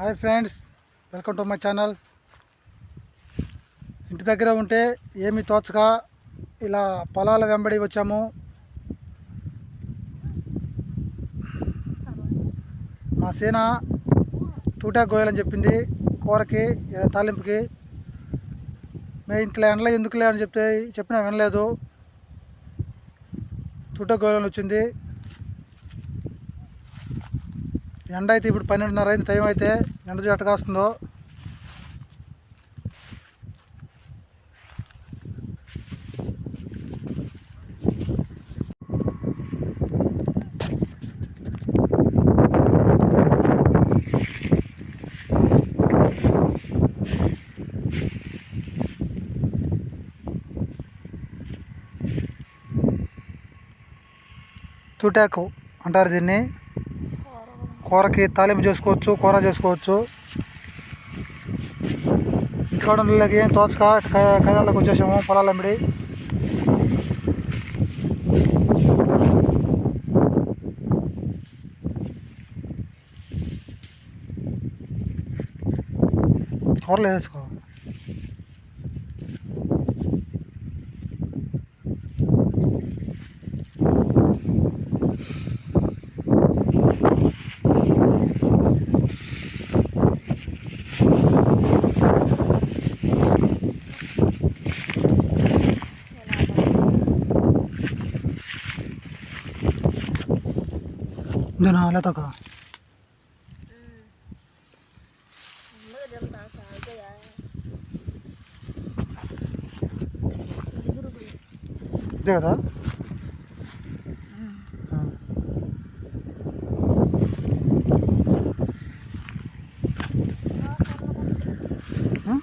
Hi friends welcome to my channel. ఇంటి దగ్గర ఉంటే ఏమి తోచక ఇలా పొలాల వెంబడి వచ్చాము. మా సేన తూటా గోయాలని చెప్పింది కూరకి తాలింపుకి. మేము ఇంట్లో ఎండలే ఎందుకులే అని చెప్తే చెప్పినా వినలేదు. తూటా గోయాలని వచ్చింది. ఎండ అయితే ఇప్పుడు పన్నెండున్నర అయింది టైం అయితే ఎండ చూ ఎట్ట కాస్తుందో. తుటాకు అంటారు దీన్ని. కూరకి తాలింపు చేసుకోవచ్చు కూర చేసుకోవచ్చు. ఇంటికాడ నీళ్ళకి ఏం తోచక కైలాలకు వచ్చేసాము పొలాలు కూరలు వేసుకో జనా లేతక ఇదే కదా ఆ. ఆ?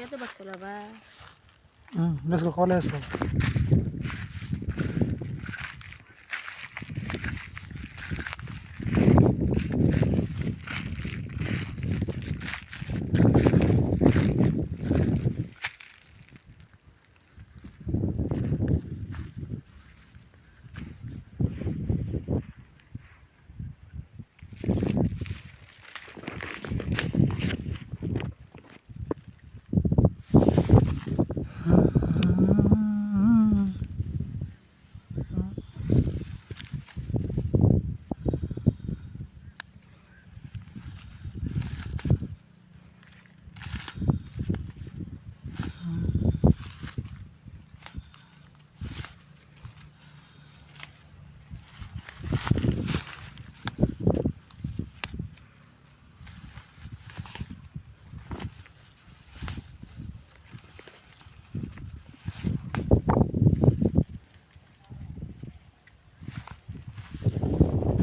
పోసుకొచ్చి చేత పట్టుకోలేవా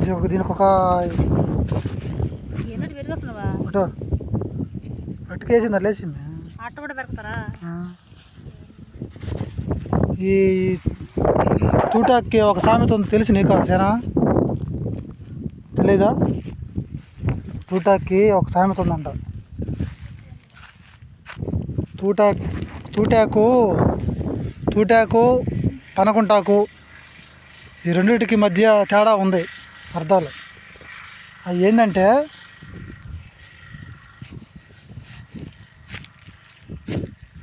ఇది ఒక దీనికి ఒక ఒకటో పట్టుకేసింది ఈ తూటాకి ఒక సామెత ఉంది తెలిసి నీకు సేనా తెలీదా? తూటాకి ఒక సామెత ఉందంట. తూటా తూటాకు తూటాకు పనకుంటాకు ఈ రెండింటికి మధ్య తేడా ఉంది. అర్థాలు. అవి ఏంటంటే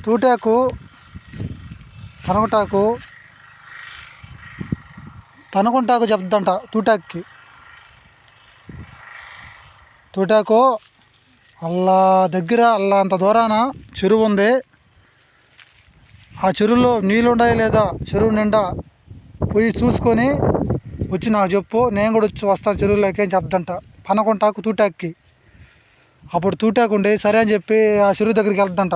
తూటాకు పనగటాకు పనకుంటాకు చెప్తుందంట తూటాక్కి. తూటాకు అల్లా దగ్గర అల్లా అంత దూరాన చెరువు ఉంది. ఆ చెరువులో నీళ్ళు ఉన్నాయా లేదా? చెరువు నిండా పోయి చూసుకొని వచ్చి నాకు చెప్పు నేను కూడా వచ్చి వస్తాను చెరువులోకి అని చెప్దంట పనకుంటాకు తూటాక్కి. అప్పుడు తూటాకు ఉండి సరే అని చెప్పి ఆ చెరువు దగ్గరికి వెళ్తుందంట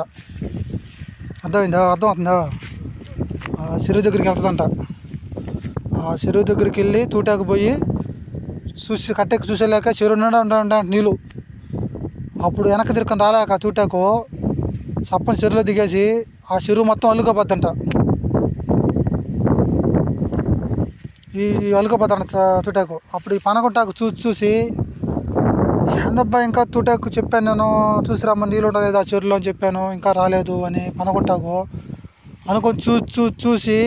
అర్థమైందా? అర్థమవుతుందా? ఆ చెరువు దగ్గరికి వెళ్తుందంట. ఆ చెరువు దగ్గరికి వెళ్ళి తూటాకు పోయి చూసి కట్టెక్కి చూసేలేక చెరువు నిండా నీళ్ళు. అప్పుడు వెనక్కి తిరుక్కొని రాలేక తూటాకు సప్పని చెరువులో దిగేసి ఆ చెరువు మొత్తం అల్లుకోపోద్దంట ఈ అల్లుకోపోతాడు తుటాకు. అప్పుడు ఈ పనగుంటాకు చూసి చూసి ఏందబ్బా ఇంకా తుటాకు చెప్పాను నేను చూసిరామ్మ నీళ్ళు ఉండలేదు ఆ చెరువులో అని చెప్పాను ఇంకా రాలేదు అని పనగుంటాకు అనుకొని చూ చూ చూసి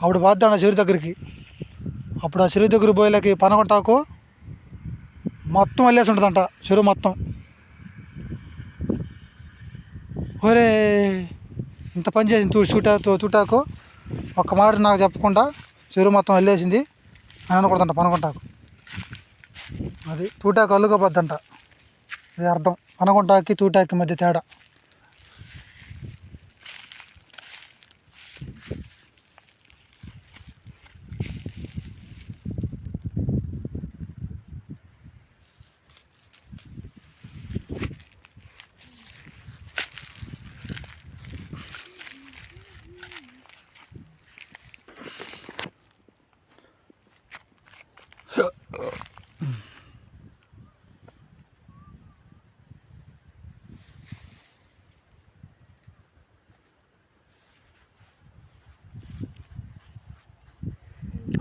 అప్పుడు బాద్దాడు ఆ చెరువు దగ్గరికి. అప్పుడు ఆ చెరువు దగ్గర పోయేలాకి పనగుంటాకు మొత్తం వెళ్ళేసి ఉంటుందంట చెరువు మొత్తం. ఒరే ఇంత పని చేసింది తూ చూటా తూటాకు. ఒక్క మాట నాకు చెప్పకుండా చెరువు మొత్తం వెళ్ళేసింది అని అనుకుంటుంట పనగుంటాకు. అది తూటాకు అల్లుకోపోద్దంట. అది అర్థం. పనగుంటాకి తూటాకి మధ్య తేడా.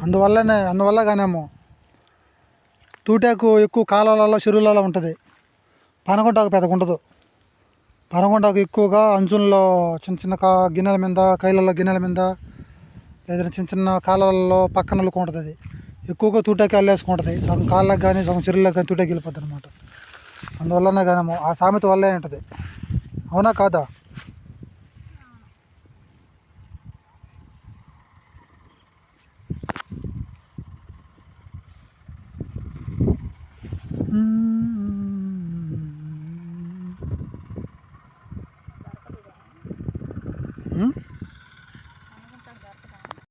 అందువల్లనే అందువల్ల కానేమో తూటాకు ఎక్కువ కాలాలలో చెరువులలో ఉంటుంది. పనగొండకు పెద్దగా ఉండదు. పనగొండకు ఎక్కువగా అంచుల్లో చిన్న చిన్న కా గిన్నెల మీద కైలలో గిన్నెల మీద లేదా చిన్న చిన్న కాలాలలో పక్కన ఉంటుంది అది. ఎక్కువగా తూటాకి అల్లేసుకుంటుంది సగం కాళ్ళకు కానీ సగం చెరువులకు కానీ తూటాకి వెళ్ళిపోద్ది అనమాట అందువల్లనే కానేమో ఆ సామెత వల్లే ఉంటుంది. అవునా కాదా?